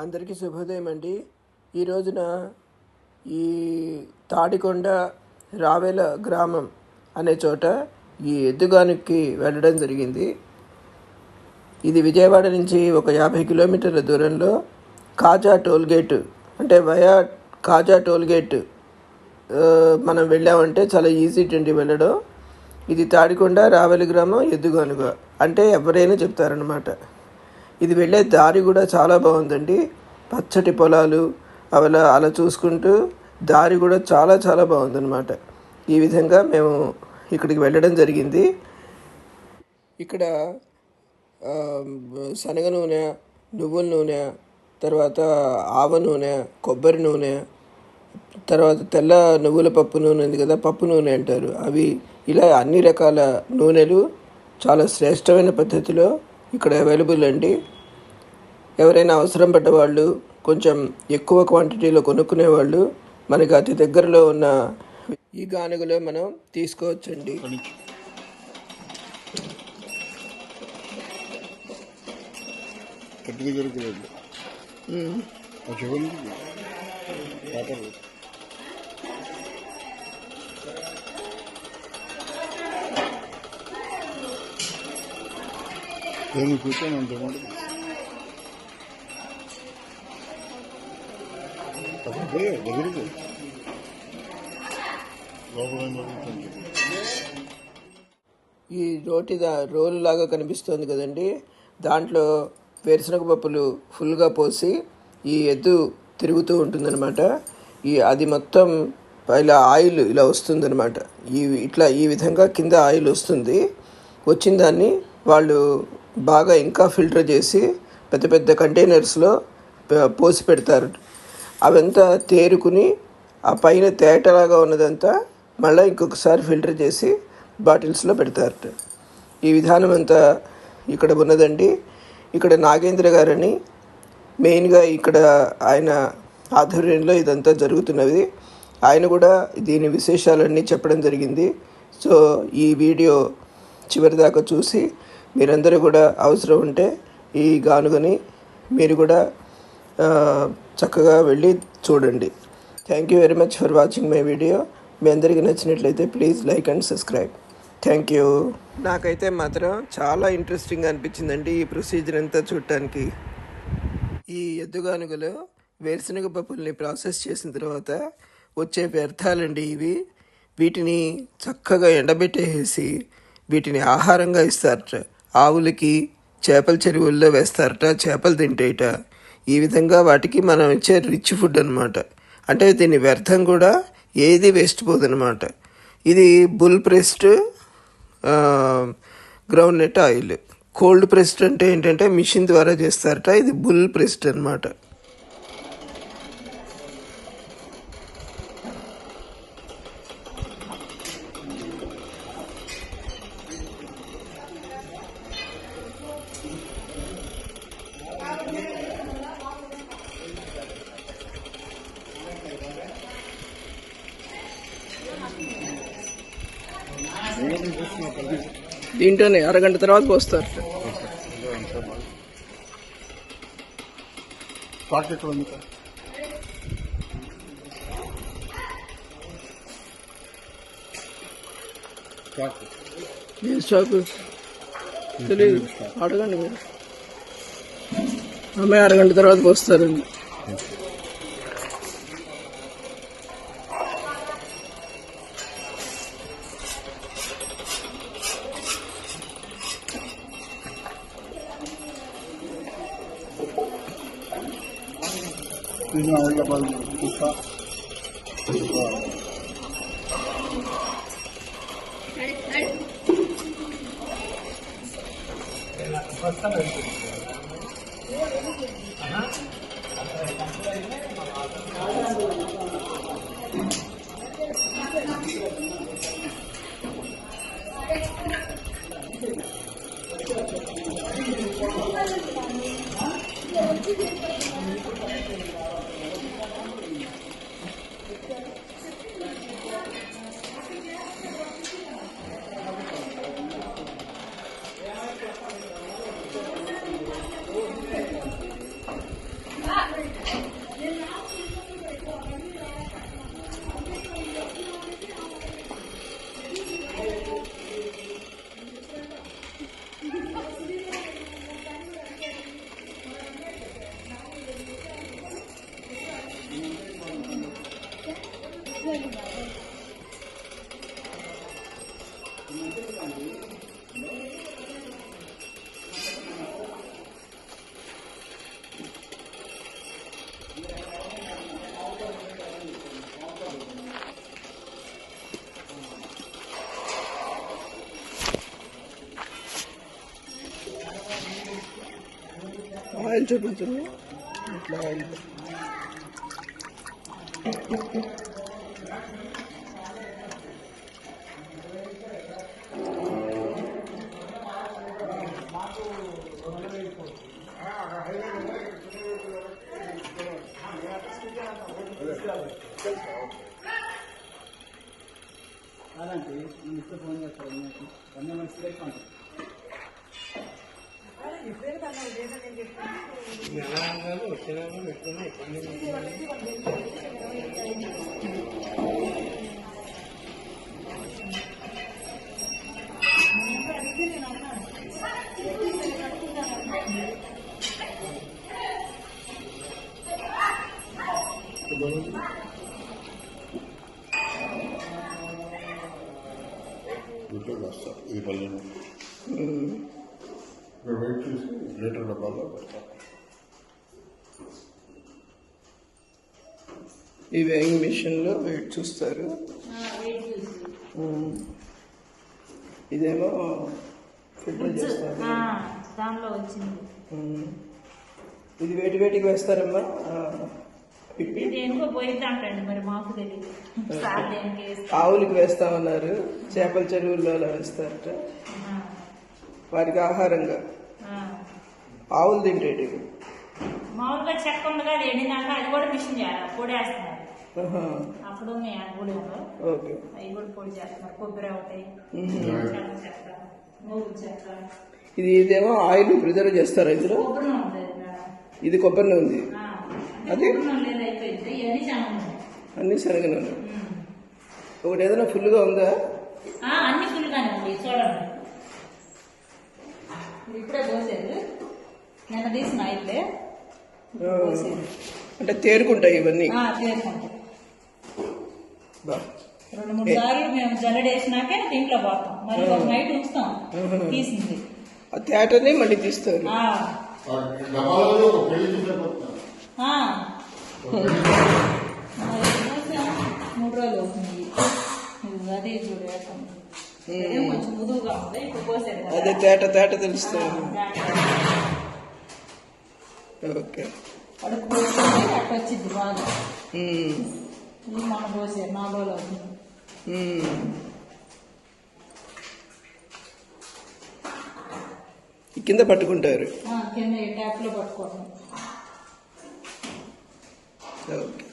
అందరికీ శుభోదయం అండి. ఈ రోజున ఈ తాడికొండ రావెల గ్రామం అనే చోట ఈ ఎద్దుగానికి వెళ్ళడం జరిగింది. ఇది విజయవాడ నుంచి ఒక యాభై కిలోమీటర్ల దూరంలో కాజా టోల్గేట్ అంటే వయా కాజా టోల్గేట్ మనం వెళ్ళామంటే చాలా ఈజీ అండి వెళ్ళడం. ఇది తాడికొండ రావెల గ్రామం ఎద్దుగానుగ అంటే ఎవరైనా చెప్తారనమాట ఇది వెళ్ళే దారి కూడా చాలా బాగుందండి. పచ్చటి పొలాలు అలా అలా చూసుకుంటూ దారి కూడా చాలా చాలా బాగుందన్నమాట. ఈ విధంగా మేము ఇక్కడికి వెళ్ళడం జరిగింది. ఇక్కడ శనగ నూనె నువ్వుల నూనె తర్వాత ఆవ నూనె కొబ్బరి నూనె తర్వాత తెల్ల నువ్వుల పప్పు నూనె ఉంది కదా పప్పు నూనె అంటారు. అవి ఇలా అన్ని రకాల నూనెలు చాలా శ్రేష్టమైన పద్ధతిలో ఇక్కడ అవైలబుల్ అండి. ఎవరైనా అవసరం పడ్డ వాళ్ళు కొంచెం ఎక్కువ క్వాంటిటీలో కొనుక్కునే వాళ్ళు మనకి అతి దగ్గరలో ఉన్న ఈ గానుగలో మనం తీసుకోవచ్చండి. కూర్చొని అంత అదే దగ్గరికి. ఈ రోటి దా రోలు లాగా కనిపిస్తుంది కదండి. దాంట్లో వేరుశనగ పప్పులు ఫుల్గా పోసి ఈ ఎద్దు తిరుగుతూ ఉంటుందన్నమాట. ఈ అది మొత్తం ఇలా ఆయిల్ ఇలా వస్తుందన్నమాట. ఈ ఇట్లా ఈ విధంగా కింద ఆయిల్ వస్తుంది. వచ్చిన దాన్ని వాళ్ళు బాగా ఇంకా ఫిల్టర్ చేసి పెద్ద పెద్ద కంటైనర్స్లో పోసి పెడతారు. అవంతా తేరుకుని ఆ పైన తేటలాగా ఉన్నదంతా మళ్ళీ ఇంకొకసారి ఫిల్టర్ చేసి బాటిల్స్లో పెడతారట. ఈ విధానం అంతా ఇక్కడ ఉన్నదండి. ఇక్కడ నాగేంద్ర గారని మెయిన్గా ఇక్కడ ఆయన ఆధ్వర్యంలో ఇదంతా జరుగుతున్నది. ఆయన కూడా దీని విశేషాలన్నీ చెప్పడం జరిగింది. సో ఈ వీడియో చివరిదాకా చూసి మీరందరూ కూడా అవసరం ఉంటే ఈ గానుగని మీరు కూడా చక్కగా వెళ్ళి చూడండి. Thank you very much for watching my video మీ అందరికీ నచ్చినట్లయితే please like and subscribe thank you నాకైతే మాత్రం చాలా ఇంట్రెస్టింగ్ అనిపించిందండి ఈ ప్రొసీజర్ అంతా చూడటానికి. ఈ ఎద్దుగానుగలో వేరుశనగ పప్పుల్ని ప్రాసెస్ చేసిన తర్వాత వచ్చే వ్యర్థాలండి ఇవి. వీటిని చక్కగా ఎండబెట్టేసి వీటిని ఆహారంగా ఇస్తారట. ఆవులకి చేపల చెరువుల్లో వేస్తారట చేపలు తింటేట. ఈ విధంగా వాటికి మనం ఇచ్చే రిచ్ ఫుడ్ అనమాట అంటే దీని వ్యర్థం కూడా ఏది వేస్ట్ పోదనమాట ఇది bull pressed groundnut oil cold pressed అంటే ఏంటంటే మిషన్ ద్వారా చేస్తారట. ఇది బుల్ ప్రెస్డ్ అనమాట దీంట్లోనే అరగంట తర్వాత ఏ స్టాక్ తెలియదు అడగండి మీరు. అమ్మాయి అరగంట తర్వాత పోస్తారండి global FIFA. Uh -huh. Oil చూపించండి ఇట్లా ఆయిల్. అలాంటి నేను ఇస్తే ఫోన్ చేస్తాను మీకు అన్నీ రేట్ ఉంటుంది వీటిలో వేస్తా ఇది పల్లెను ఇక్కడ వెయిట్ చేసి లీటర్ డబ్బాలో పెడతా. ఈ వేయింగ్ మిషన్లో వెయిట్ చూస్తారు. ఇదేమో ఫిల్టర్ చేస్తారు. ఆ, దానిలో వచ్చింది. ఇది వేటి వేటికి వేస్తారమ్మా? పిప్పి? మరి మాకు తెలియదు. ఆవులకి వేస్తామన్నారు. చేపల చెరువుల్లో అలా వేస్తారట. ఆ, వారికి ఆహారంగా. ఆవులు తింటేటివి మామూలుగా చెక్క ఉండగా అది ఎండినాక అది కూడా మిషన్ చేయాలి పొడి వేస్తున్నారు. అప్పుడు ఉన్నాయి ఓకే. అవి కూడా పొడి చేస్తున్నారు కొబ్బరి అవుతాయి. చెక్క చెక్క ఇది ఇదేమో ఆయిల్ ప్రిజర్వ్ చేస్తారా ఇందులో? ఉంది ఇది కొబ్బరి ఉంది. అది? ఉన్నాయి. అన్ని నూనె మ్మ్. ఒకటి ఏదైనా ఫుల్గా ఉందా? అన్ని ఫుల్గానే ఉంది చూడండి. ఇప్పుడే పోసేది. నిన్న తీసిన అయితే ఆ, అంటే తేరుకుంటాయి ఇవన్నీ. రెండు మూడు సార్లు మేము జల్లడేసినాకే దీంట్లో పోతాం. మరి ఒక నైట్ ఉంచుతాం. తీసింది. ఆ తేటని మళ్ళీ తీస్తారు. ఆ, ఆ డబ్బాలలో ఒక పెళ్ళి చూసేపోతున్నారు ఆ. మరి పోసాం, మూడు రోజులు అవుతుంది. అదే చూడు వేస్తాం. ఇదేం కొంచెం ముదువుగా ఉంది ఇప్పుడు పోసేది కదా. అదే తేట తేట తెలుస్తుంది ఓకే వచ్చింది బాగా. ఇది మన నాలుగు అవుతుంది కింద పట్టుకుంటారు కింద పట్టుకోవడం ఓకే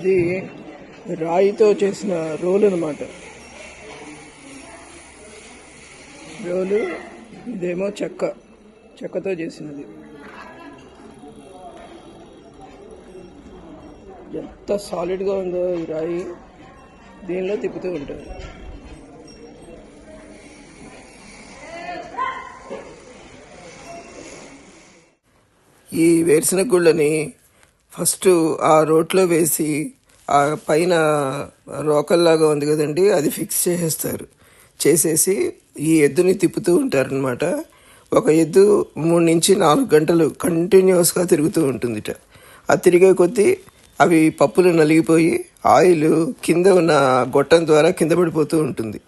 ఇది రాయితో చేసిన రోలు అనమాట రోలు ఇదేమో చెక్క. చెక్కతో చేసినది. ఎంత సాలిడ్గా ఉందో ఈ రాయి. దీనిలో తిప్పుతూ ఉంటారు. ఈ వేరుశనగ గుళ్ళని ఫస్ట్ ఆ రోట్లో వేసి ఆ పైన రోకల్లాగా ఉంది కదండి అది ఫిక్స్ చేసేస్తారు. చేసేసి ఈ ఎద్దుని తిప్పుతూ ఉంటారనమాట ఒక ఎద్దు మూడు నుంచి నాలుగు గంటలు కంటిన్యూస్గా తిరుగుతూ ఉంటుందిట. ఆ తిరిగే కొద్దీ అవి పప్పులు నలిగిపోయి ఆయిల్ కింద ఉన్న గొట్టం ద్వారా కింద పడిపోతూ ఉంటుంది.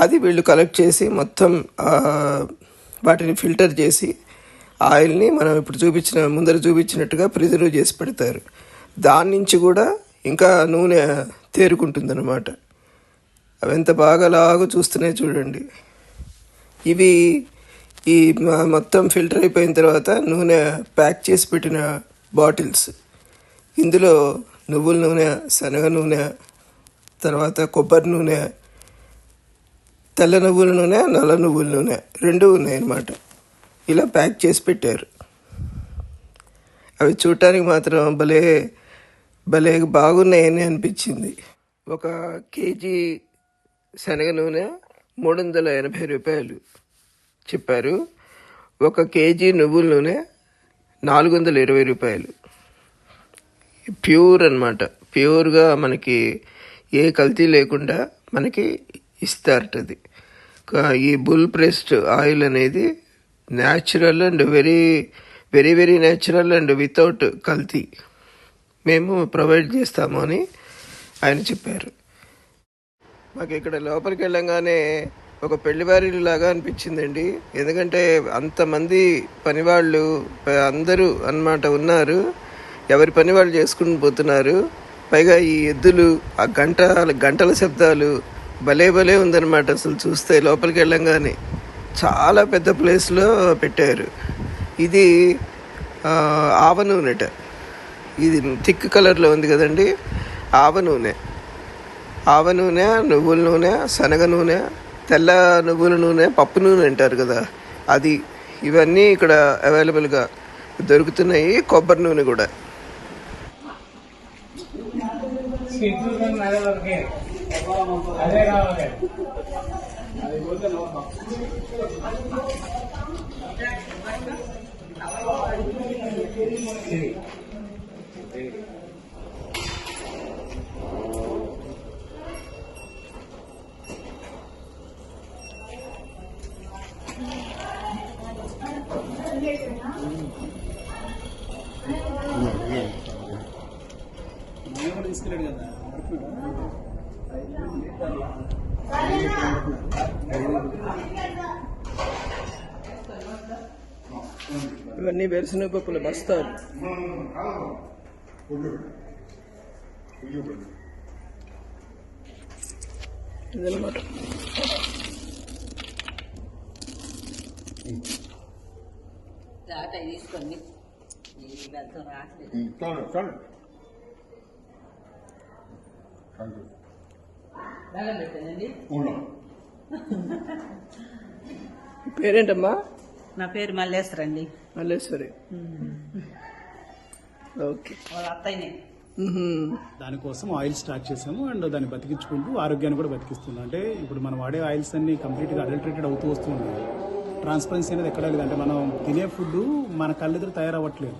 అది వీళ్ళు కలెక్ట్ చేసి మొత్తం వాటిని ఫిల్టర్ చేసి ఆయిల్ని మనం ఇప్పుడు చూపించిన ముందర చూపించినట్టుగా ప్రిజర్వ్ చేసి పెడతారు. దాని నుంచి కూడా ఇంకా నూనె తేరుకుంటుందన్నమాట. అవి ఎంత బాగా లాగా చూస్తున్నాయి చూడండి. ఇవి ఈ మొత్తం ఫిల్టర్ అయిపోయిన తర్వాత నూనె ప్యాక్ చేసి పెట్టిన బాటిల్స్. ఇందులో నువ్వుల నూనె శనగ నూనె తర్వాత కొబ్బరి నూనె తెల్ల నువ్వుల నూనె నల్ల నువ్వుల నూనె రెండు ఉన్నాయన్నమాట. ఇలా ప్యాక్ చేసి పెట్టారు. అవి చూడటానికి మాత్రం భలే భలే బాగున్నాయని అనిపించింది. ఒక కేజీ శనగ నూనె మూడు వందల ఎనభై రూపాయలు చెప్పారు. ఒక కేజీ నువ్వుల నూనె నాలుగు వందల ఇరవై రూపాయలు. ప్యూర్ అన్నమాట. ప్యూర్గా మనకి ఏ కల్తీ లేకుండా మనకి ఇస్తారట అది ఈ బుల్ ప్రెస్డ్ ఆయిల్ అనేది natural and very very very natural and without కల్తీ. మేము ప్రొవైడ్ చేస్తాము అని ఆయన చెప్పారు. మాకు ఇక్కడ లోపలికి వెళ్ళంగానే ఒక పెళ్ళివారిలాగా అనిపించిందండి. ఎందుకంటే అంతమంది పనివాళ్ళు అందరూ అన్నమాట ఉన్నారు. ఎవరి పని వాళ్ళు చేసుకుని పోతున్నారు. పైగా ఈ ఎద్దులు ఆ గంట గంటల శబ్దాలు భలే భలే ఉందన్నమాట అసలు చూస్తే లోపలికి వెళ్ళంగానే. చాలా పెద్ద ప్లేస్లో పెట్టారు. ఇది ఆవ నూనెట. ఇది థిక్ కలర్లో ఉంది కదండి ఆవ నూనె. ఆవ నూనె నువ్వుల నూనె శనగ నూనె తెల్ల నువ్వుల నూనె పప్పు నూనె అంటారు కదా. అది ఇవన్నీ ఇక్కడ అవైలబుల్గా దొరుకుతున్నాయి కొబ్బరి నూనె కూడా. అదే కావాలి అది పోతే నమ్మకం మనం కూడా తీసుకెళ్ళాడు కదా ఇవన్నీ వేరుశనగ పప్పుల బస్తాలు. ఇదన్నమాట. జాగ్రత్త తీసుకోండి పెట్టానండి. పేరేంటమ్మా? నా పేరు మల్లేశ్వరి. ఓకే. వాళ్ళ అత్తయ్యనే. మ్మ్హ్మ్. దానికోసం ఆయిల్ స్టార్ట్ చేసాము అండ్ దాన్ని బతికించుకుంటూ ఆరోగ్యాన్ని కూడా బతికిస్తున్నాం. అంటే ఇప్పుడు మనం వాడే ఆయిల్స్ అన్ని కంప్లీట్గా అడల్ట్రేటెడ్ అవుతూ వస్తున్నాయి. ట్రాన్స్పరెన్సీ అనేది ఎక్కడా లేదు. అంటే మనం తినే ఫుడ్ మన కళ్ళెదురు తయారవ్వట్లేదు.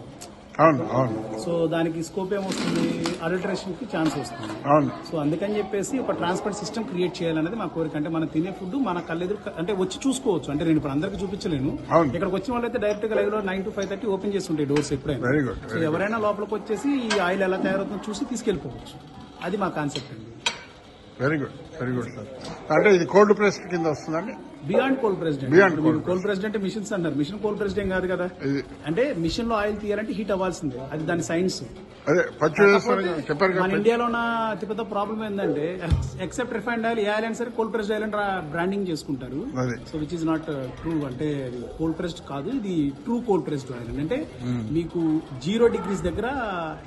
అవును అవును. సో దానికి స్కోప్ ఏమొస్తుంది? అడల్ట్రేషన్కి ఛాన్స్ వస్తుంది. అవును. సో అందుకని చెప్పేసి ఒక ట్రాన్స్పరెంట్ సిస్టమ్ క్రియేట్ చేయాలనేది మా కోరిక. అంటే మనం తినే ఫుడ్ మన కళ్ళెదురు అంటే వచ్చి చూసుకోవచ్చు. అంటే నేను ఇప్పుడు అందరికి చూపించలేను. ఇక్కడికి వచ్చిన వాళ్ళైతే డైరెక్ట్గా లైవ్లో nine to five thirty open చేసి ఉంటాయి డోర్స్ ఎప్పుడైనా. సో ఎవరైనా లోపలికి వచ్చేసి ఈ ఆయిల్ ఎలా తయారవుతుందో చూసి తీసుకెళ్ళిపోవచ్చు. అది మా కాన్సెప్ట్ అండి. Very good very good sir అంటే ఇది కోల్డ్ ప్రెస్ కింద వస్తుందండి? Beyond cold president Beyond cold cold president machines అంటారు మిషన్ కోల్ ప్రెసిడెంట్ కాదు కదా? ఇది అంటే మిషన్లో ఆయిల్ తీయాలంటే హీట్ అవ్వాల్సిందే. అది దాని సైన్స్ అదే పచ్చి చెప్పారు మన కదా ఇండియాలో ఉన్న అతిపెద్ద ప్రాబ్లం ఏంటంటే ఎక్సెప్ట్ రిఫైండ్ ఆయిల్ ఏ ఆయిల్ అయినా సరే కోల్డ్ ప్రెస్డ్ ఆయిల్ అని బ్రాండింగ్ చేసుకుంటారు. అదే. So which is not true అంటే కోల్డ్ ప్రెస్డ్ కాదు ఇది ట్రూ కోల్డ్ ప్రెస్డ్ ఆయిల్ అంటే మీకు జీరో డిగ్రీస్ దగ్గర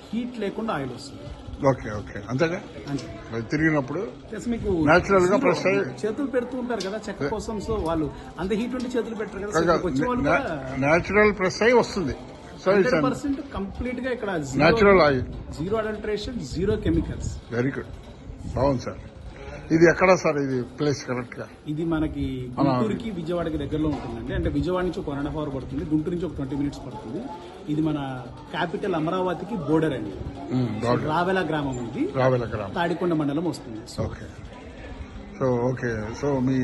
హీట్ లేకుండా ఆయిల్ వస్తుంది. Okay okay. అంతేగా తిరిగినప్పుడు మీకు Natural గా అయ్యి- చేతులు పెడుతూ ఉంటారు కదా చెక్క కోసం సో వాళ్ళు అంత హీట్ ఉంటే చేతులు పెట్టరు కదా న్యాచురల్ ప్రెస్ అయి వస్తుంది. పర్సెంట్ కంప్లీట్గా ఇక్కడ Natural oil. Zero adulteration zero chemicals very good బాగుంది సార్ ఇది ఎక్కడ సార్ ఇది ప్లేస్ కరెక్ట్గా? ఇది మనకి గుంటూరుకి విజయవాడకి దగ్గరలో ఉంటుందండి. అంటే విజయవాడ నుంచి ఒక వన్ అండ్ అవర్ పడుతుంది. గుంటూరు నుంచి ఒక ట్వంటీ మినిట్స్ పడుతుంది. ఇది మన క్యాపిటల్ అమరావతికి బోర్డర్ అండి. రావెల గ్రామం ఇది. రావెల గ్రామం. తాడికొండ మండలం వస్తుంది. So okay. So okay. So మీ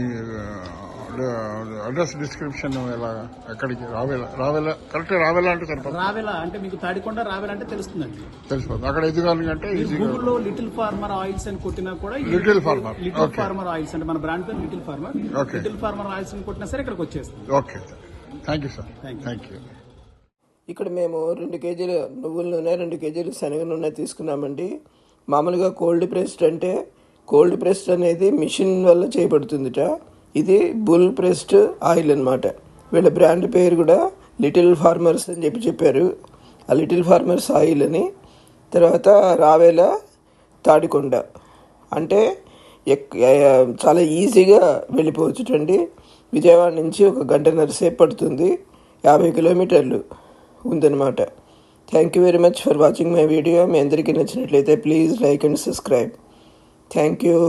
అడ్రస్ డిస్క్రిప్షన్ ఎలా ఎక్కడికి? రావేల? రావేల? కరెక్ట్ రావేల అంటే సరిపోతుంది. రావెల అంటే మీకు తాడికొండ రావెల అంటే తెలుస్తుందండి. తెలిసిపోతుంది అక్కడ ఎదుగాలి అంటే గూగుల్లో లిటిల్ ఫార్మర్ ఆయిల్స్ అని కొట్టినా కూడా Little Farmer. Little. Farmer oils అంటే మన బ్రాండ్ పేరు Little Farmer Okay. Little Farmer oils అని కొట్టినా సరే ఇక్కడికి వచ్చేస్తుంది. Okay sir thank you sir Thank you. Thank you ఇక్కడ మేము రెండు కేజీలు నువ్వుల నూనె రెండు కేజీలు శనగ నూనె తీసుకున్నామండి. మామూలుగా కోల్డ్ ప్రెస్డ్ అంటే కోల్డ్ ప్రెస్డ్ అనేది మిషన్ వల్ల చేయబడుతుందిట. ఇది బుల్ ప్రెస్డ్ ఆయిల్ అనమాట వీళ్ళ బ్రాండ్ పేరు కూడా లిటిల్ ఫార్మర్స్ అని చెప్పి చెప్పారు. ఆ లిటిల్ ఫార్మర్స్ ఆయిల్ అని. తర్వాత రావేల తాడికొండ. అంటే ఎక్- చాలా ఈజీగా వెళ్ళిపోవచ్చుటండి విజయవాడ నుంచి ఒక గంటన్నర సేపు పడుతుంది. యాభై కిలోమీటర్లు ఉందన్నమాట. Thank you very much for watching my video మీ అందరికీ నచ్చినట్లయితే please like and subscribe thank you